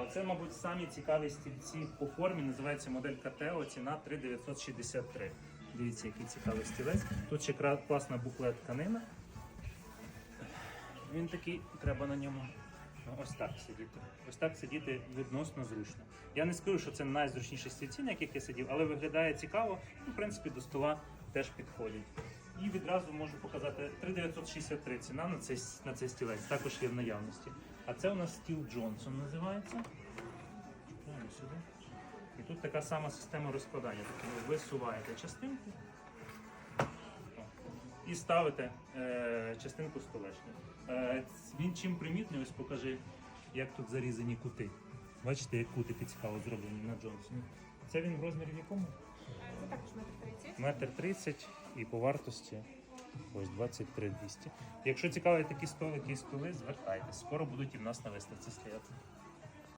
А оце, мабуть, самі цікаві стільці по формі. Називається модель КТО, ціна 3963. Дивіться, який цікавий стілець. Тут ще класна буклет тканина. Він такий, треба на ньому ось так сидіти. Ось так сидіти відносно зручно. Я не скажу, що це найзручніші стільці, на яких я сидів, але виглядає цікаво і, в принципі, до стола теж підходять. І відразу можу показати 3963 ціна на цей, на цей стілець, також є в наявності. А це у нас стіл Джонсон називається. Сюди. І тут така сама система розкладання. Тобто ви висуваєте частинку і ставите е, частинку столешню. Е, він чим примітний, ось покажи, як тут зарізані кути. Бачите, як кутики цікаво зроблені на Джонсоні. Це він в розмірі в якому? Це також метр 30. Метр тридцять і по вартості ось 23 200. Якщо цікаві такі столики і столи, звертайтесь. Скоро будуть і в нас на виставці стояти.